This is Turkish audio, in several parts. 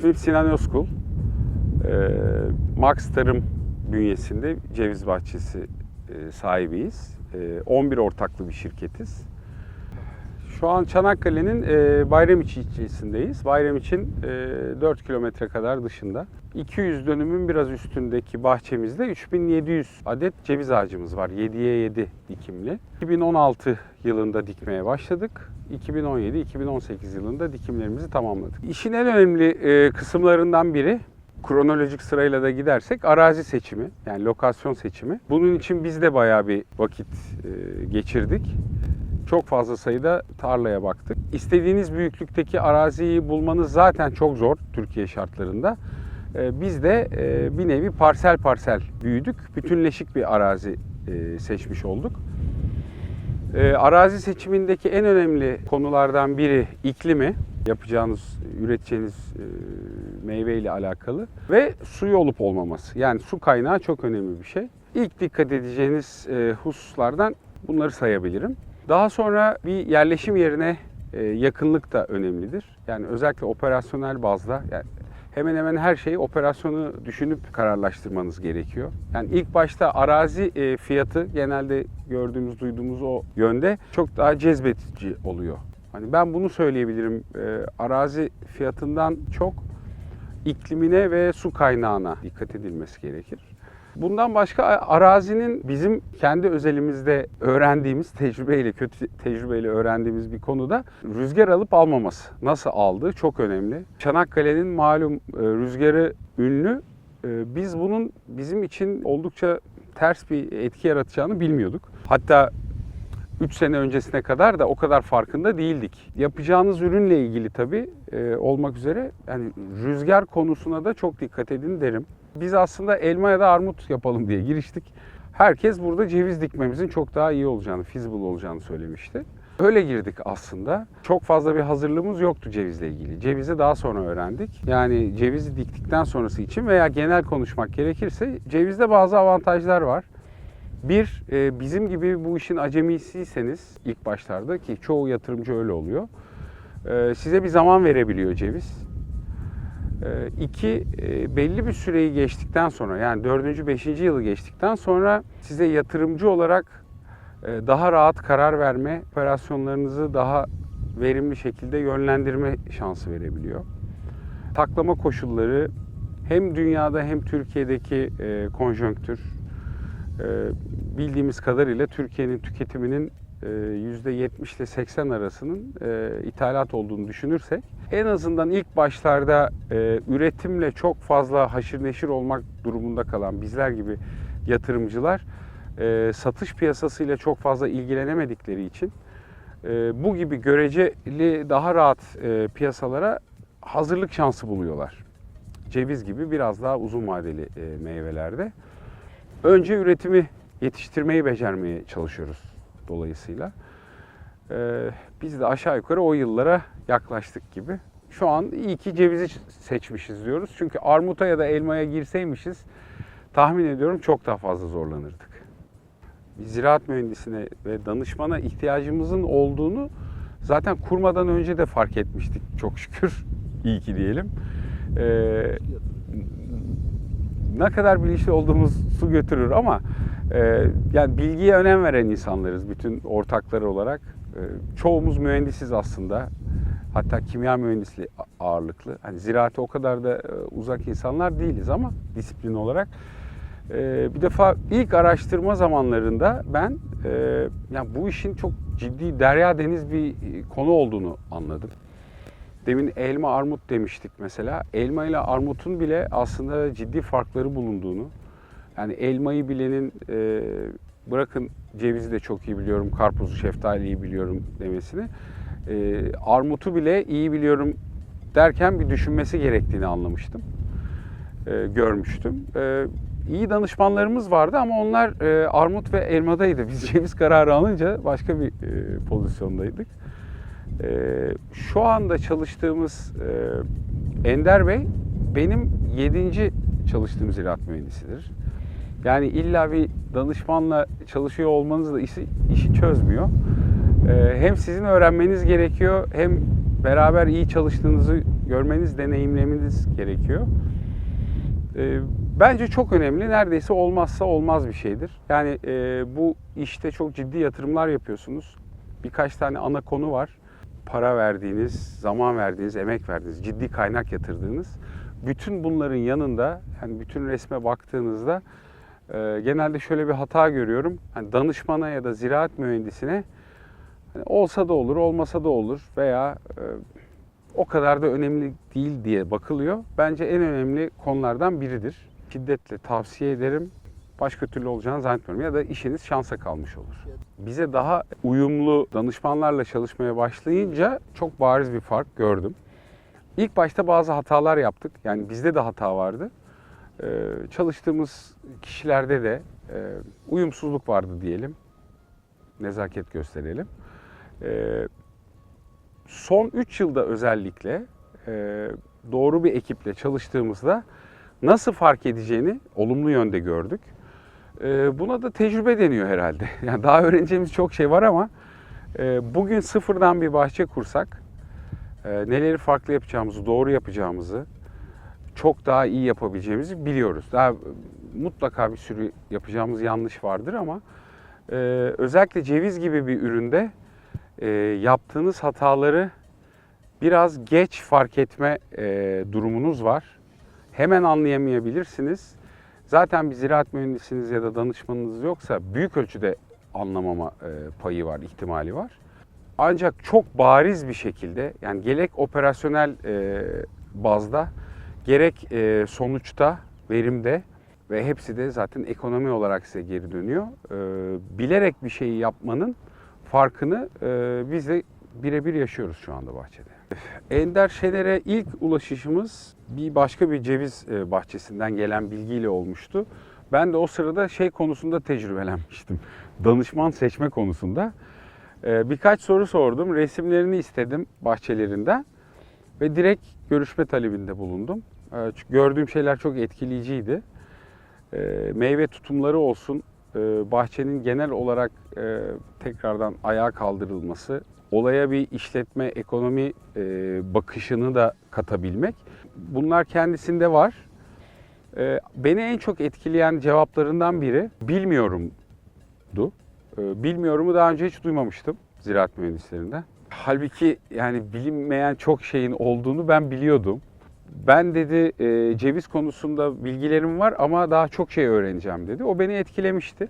İsmim Sinan Özkul. Ee, Max Tarım bünyesinde ceviz bahçesi e, sahibiyiz. Ee, 11 ortaklı bir şirketiz. Şu an Çanakkale'nin e, Bayramiçi ilçesindeyiz. Bayramiç'in e, 4 kilometre kadar dışında. 200 dönümün biraz üstündeki bahçemizde 3700 adet ceviz ağacımız var. 7'ye 7 dikimli. 2016 yılında dikmeye başladık. 2017-2018 yılında dikimlerimizi tamamladık. İşin en önemli e, kısımlarından biri kronolojik sırayla da gidersek arazi seçimi yani lokasyon seçimi. Bunun için biz de bayağı bir vakit e, geçirdik. Çok fazla sayıda tarlaya baktık. İstediğiniz büyüklükteki araziyi bulmanız zaten çok zor Türkiye şartlarında. E, Biz de e, bir nevi parsel parsel büyüdük. Bütünleşik bir arazi e, seçmiş olduk. E, arazi seçimindeki en önemli konulardan biri iklimi. Yapacağınız, üreteceğiniz e, meyve ile alakalı ve suyu olup olmaması. Yani su kaynağı çok önemli bir şey. İlk dikkat edeceğiniz hususlardan bunları sayabilirim. Daha sonra bir yerleşim yerine e, yakınlık da önemlidir. Yani özellikle operasyonel bazda yani hemen hemen her şeyi operasyonu düşünüp kararlaştırmanız gerekiyor. Yani ilk başta arazi e, fiyatı genelde gördüğümüz, duyduğumuz o yönde çok daha cezbedici oluyor. Hani ben bunu söyleyebilirim. E, arazi fiyatından çok iklimine ve su kaynağına dikkat edilmesi gerekir. Bundan başka arazinin bizim kendi özelimizde öğrendiğimiz tecrübeyle, kötü tecrübeyle öğrendiğimiz bir konuda rüzgar alıp almaması. Nasıl aldığı çok önemli. Çanakkale'nin malum e, rüzgarı ünlü. E, Biz bunun bizim için oldukça ters bir etki yaratacağını bilmiyorduk. Hatta 3 sene öncesine kadar da o kadar farkında değildik. Yapacağınız ürünle ilgili tabii e, olmak üzere yani rüzgar konusuna da çok dikkat edin derim. Biz aslında elma ya da armut yapalım diye giriştik. Herkes burada ceviz dikmemizin çok daha iyi olacağını, feasible olacağını söylemişti. Öyle girdik aslında. Çok fazla bir hazırlığımız yoktu cevizle ilgili. Cevizi daha sonra öğrendik. Yani cevizi diktikten sonrası için veya genel konuşmak gerekirse cevizde bazı avantajlar var. Bir, e, bizim gibi bu işin acemisiyseniz ilk başlarda ki çoğu yatırımcı öyle oluyor. e, Size bir zaman verebiliyor ceviz. E, İki, e, belli bir süreyi geçtikten sonra yani dördüncü, beşinci yılı geçtikten sonra size yatırımcı olarak e, daha rahat karar verme, operasyonlarınızı daha verimli şekilde yönlendirme şansı verebiliyor. Taklama koşulları hem dünyada hem Türkiye'deki e, konjonktür, bildiğimiz kadarıyla Türkiye'nin tüketiminin %70 ile 80 arasının e, ithalat olduğunu düşünürsek en azından ilk başlarda e, üretimle çok fazla haşır neşir olmak durumunda kalan bizler gibi yatırımcılar e, satış piyasasıyla çok fazla ilgilenemedikleri için e, bu gibi göreceli daha rahat e, piyasalara hazırlık şansı buluyorlar. Ceviz gibi biraz daha uzun vadeli e, meyvelerde. Önce üretimi yetiştirmeyi becermeye çalışıyoruz dolayısıyla. Ee, biz de aşağı yukarı o yıllara yaklaştık gibi. Şu an iyi ki cevizi seçmişiz diyoruz. Çünkü armuta ya da elmaya girseymişiz tahmin ediyorum çok daha fazla zorlanırdık. Bir ziraat mühendisine ve danışmana ihtiyacımızın olduğunu zaten kurmadan önce de fark etmiştik çok şükür. İyi ki diyelim. Ee, ne kadar bilinçli olduğumuz su götürür ama e, yani bilgiye önem veren insanlarız bütün ortakları olarak. E, çoğumuz mühendisiz aslında. Hatta kimya mühendisliği ağırlıklı. Hani ziraate o kadar da e, uzak insanlar değiliz ama disiplin olarak. E, bir defa ilk araştırma zamanlarında ben e, yani bu işin çok ciddi derya deniz bir konu olduğunu anladım. Demin elma armut demiştik mesela. Elma ile armutun bile aslında ciddi farkları bulunduğunu. Yani elmayı bilenin e, bırakın cevizi de çok iyi biliyorum, karpuzu, şeftaliyi biliyorum demesini. E, armutu bile iyi biliyorum derken bir düşünmesi gerektiğini anlamıştım. E, görmüştüm. E, iyi danışmanlarımız vardı ama onlar e, armut ve elmadaydı. Biz ceviz kararı alınca başka bir e, pozisyondaydık. Ee, şu anda çalıştığımız e, Ender Bey benim yedinci çalıştığım ziraat mühendisidir. Yani illa bir danışmanla çalışıyor olmanız da işi, işi çözmüyor. Ee, hem sizin öğrenmeniz gerekiyor hem beraber iyi çalıştığınızı görmeniz, deneyimlemeniz gerekiyor. E, bence çok önemli. Neredeyse olmazsa olmaz bir şeydir. Yani e, bu işte çok ciddi yatırımlar yapıyorsunuz. Birkaç tane ana konu var. Para verdiğiniz, zaman verdiğiniz, emek verdiğiniz, ciddi kaynak yatırdığınız. Bütün bunların yanında, yani bütün resme baktığınızda e, genelde şöyle bir hata görüyorum. Hani danışmana ya da ziraat mühendisine hani olsa da olur, olmasa da olur veya e, o kadar da önemli değil diye bakılıyor. Bence en önemli konulardan biridir. Şiddetle tavsiye ederim. Başka türlü olacağını zannetmiyorum ya da işiniz şansa kalmış olur. Bize daha uyumlu danışmanlarla çalışmaya başlayınca çok bariz bir fark gördüm. İlk başta bazı hatalar yaptık. Yani bizde de hata vardı. Ee, çalıştığımız kişilerde de e, uyumsuzluk vardı diyelim. Nezaket gösterelim. Ee, son 3 yılda özellikle e, doğru bir ekiple çalıştığımızda nasıl fark edeceğini olumlu yönde gördük. E, buna da tecrübe deniyor herhalde. Yani daha öğreneceğimiz çok şey var ama e, bugün sıfırdan bir bahçe kursak neleri farklı yapacağımızı, doğru yapacağımızı, çok daha iyi yapabileceğimizi biliyoruz. Daha mutlaka bir sürü yapacağımız yanlış vardır ama e, özellikle ceviz gibi bir üründe e, yaptığınız hataları biraz geç fark etme e, durumunuz var. Hemen anlayamayabilirsiniz. Zaten bir ziraat mühendisiniz ya da danışmanınız yoksa büyük ölçüde anlamama e, payı var, ihtimali var. Ancak çok bariz bir şekilde yani gerek operasyonel e, bazda gerek e, sonuçta, verimde ve hepsi de zaten ekonomi olarak size geri dönüyor. E, bilerek bir şeyi yapmanın farkını e, biz de birebir yaşıyoruz şu anda bahçede. Ender Şener'e ilk ulaşışımız bir başka bir ceviz bahçesinden gelen bilgiyle olmuştu. Ben de o sırada şey konusunda tecrübelenmiştim. Danışman seçme konusunda. Birkaç soru sordum. Resimlerini istedim bahçelerinden. Ve direkt görüşme talebinde bulundum. E, Çünkü gördüğüm şeyler çok etkileyiciydi. E, Meyve tutumları olsun, e, bahçenin genel olarak e, tekrardan ayağa kaldırılması, olaya bir işletme, ekonomi e, bakışını da katabilmek. Bunlar kendisinde var. E, Beni en çok etkileyen cevaplarından biri bilmiyorumdu. Bilmiyorumu daha önce hiç duymamıştım ziraat mühendislerinden. Halbuki yani bilinmeyen çok şeyin olduğunu ben biliyordum. Ben dedi e, ceviz konusunda bilgilerim var ama daha çok şey öğreneceğim dedi. O beni etkilemişti.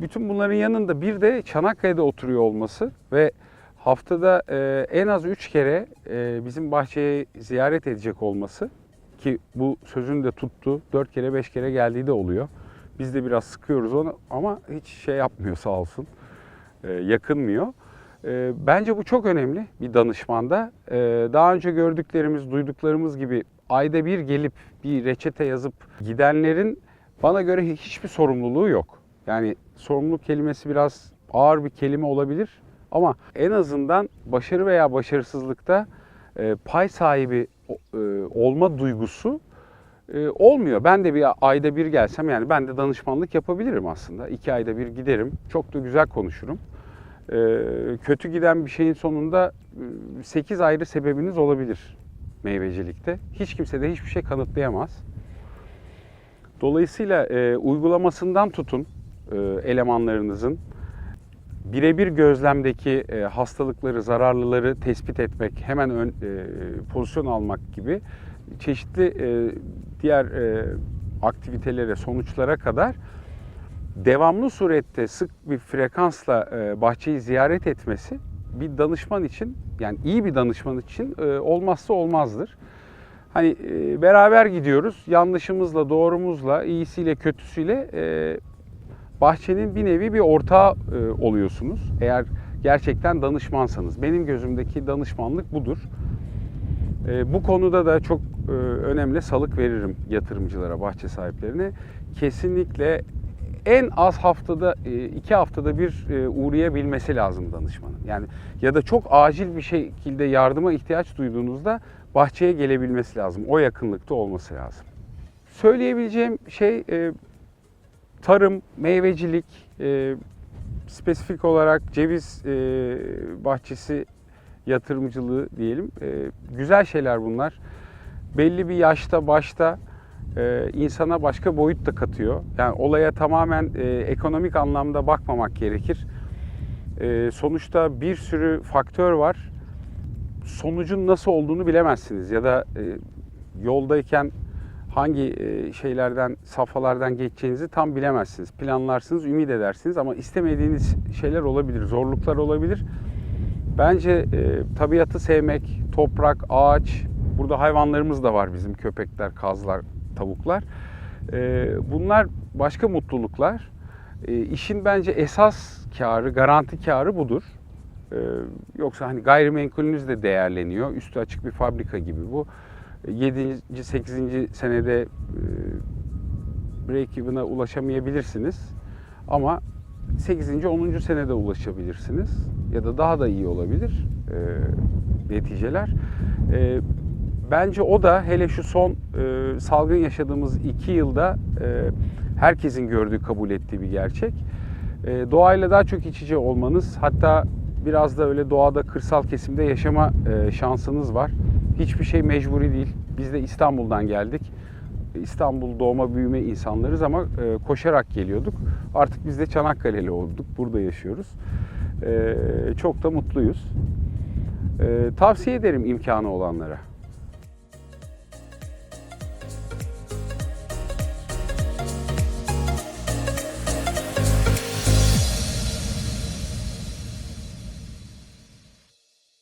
Bütün bunların yanında bir de Çanakkale'de oturuyor olması ve haftada e, en az 3 kere e, bizim bahçeyi ziyaret edecek olması ki bu sözünü de tuttu. 4 kere 5 kere geldiği de oluyor. Biz de biraz sıkıyoruz onu ama hiç şey yapmıyor sağ olsun. E, yakınmıyor. E, bence bu çok önemli bir danışmanda. E, daha önce gördüklerimiz, duyduklarımız gibi ayda bir gelip bir reçete yazıp gidenlerin bana göre hiçbir sorumluluğu yok. Yani sorumluluk kelimesi biraz ağır bir kelime olabilir ama en azından başarı veya başarısızlıkta e, pay sahibi e, olma duygusu e, olmuyor. Ben de bir ayda bir gelsem yani ben de danışmanlık yapabilirim aslında. İki ayda bir giderim. Çok da güzel konuşurum. Kötü giden bir şeyin sonunda 8 ayrı sebebiniz olabilir meyvecilikte. Hiç kimse de hiçbir şey kanıtlayamaz. Dolayısıyla e, uygulamasından tutun e, elemanlarınızın birebir gözlemdeki e, hastalıkları, zararlıları tespit etmek, hemen ön, e, pozisyon almak gibi çeşitli e, diğer e, aktivitelere, sonuçlara kadar devamlı surette sık bir frekansla e, bahçeyi ziyaret etmesi bir danışman için yani iyi bir danışman için e, olmazsa olmazdır. Hani e, beraber gidiyoruz. Yanlışımızla, doğrumuzla, iyisiyle, kötüsüyle e, bahçenin bir nevi bir ortağı oluyorsunuz. Eğer gerçekten danışmansanız. Benim gözümdeki danışmanlık budur. Bu konuda da çok önemli salık veririm yatırımcılara, bahçe sahiplerine. Kesinlikle en az haftada e, iki haftada bir e, uğrayabilmesi lazım danışmanın. Yani ya da çok acil bir şekilde yardıma ihtiyaç duyduğunuzda bahçeye gelebilmesi lazım. O yakınlıkta olması lazım. Söyleyebileceğim şey e, tarım, meyvecilik, spesifik olarak ceviz bahçesi yatırımcılığı diyelim. Güzel şeyler bunlar. Belli bir yaşta başta e, insana başka boyut da katıyor. Yani olaya tamamen e, ekonomik anlamda bakmamak gerekir. E, sonuçta bir sürü faktör var. Sonucun nasıl olduğunu bilemezsiniz ya da e, yoldayken hangi e, şeylerden, safhalardan geçeceğinizi tam bilemezsiniz. Planlarsınız, ümit edersiniz ama istemediğiniz şeyler olabilir, zorluklar olabilir. Bence e, tabiatı sevmek, toprak, ağaç, burada hayvanlarımız da var bizim köpekler, kazlar, tavuklar. E, bunlar başka mutluluklar. E, işin bence esas karı, garanti karı budur. E, yoksa hani gayrimenkulünüz de değerleniyor. Üstü açık bir fabrika gibi bu. 7. 8. senede e, break-even'a ulaşamayabilirsiniz. Ama 8. 10. senede ulaşabilirsiniz. Ya da daha da iyi olabilir e, neticeler. E, bence o da hele şu son e, salgın yaşadığımız 2 yılda e, herkesin gördüğü, kabul ettiği bir gerçek. E, doğayla daha çok iç içe olmanız, hatta biraz da öyle doğada, kırsal kesimde yaşama e, şansınız var. Hiçbir şey mecburi değil. Biz de İstanbul'dan geldik. İstanbul doğma büyüme insanlarız ama e, koşarak geliyorduk. Artık biz de Çanakkale'li olduk. Burada yaşıyoruz. E, çok da mutluyuz. E, tavsiye ederim imkanı olanlara.